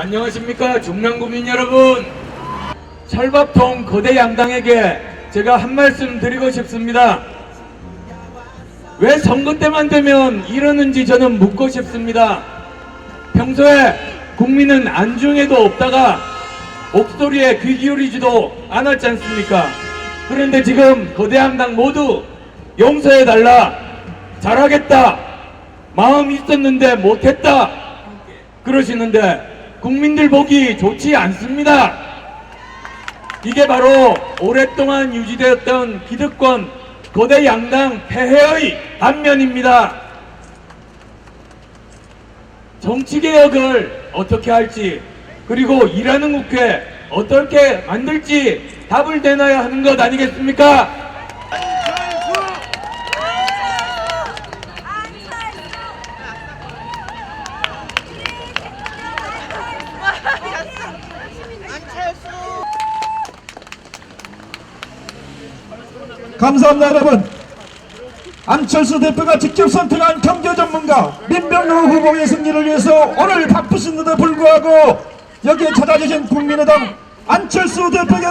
안녕하십니까 중랑구민 여러분. 철밥통 거대 양당에게 제가 한 말씀 드리고 싶습니다. 왜 선거 때만 되면 이러는지 저는 묻고 싶습니다. 평소에 국민은 안중에도 없다가 목소리에 귀 기울이지도 않았지 않습니까? 그런데 지금 거대 양당 모두 용서해달라 잘하겠다 마음이 있었는데 못했다 그러시는데 국민들 보기 좋지 않습니다. 이게 바로 오랫동안 유지되었던 기득권 거대 양당 폐해의 단면입니다. 정치개혁을 어떻게 할지 그리고 일하는 국회 어떻게 만들지 답을 내놔야 하는 것 아니겠습니까? 감사합니다 여러분. 안철수 대표가 직접 선택한 경제 전문가 민병로 후보의 승리를 위해서 오늘 바쁘신데도 불구하고 여기에 찾아주신 국민의당 안철수 대표에게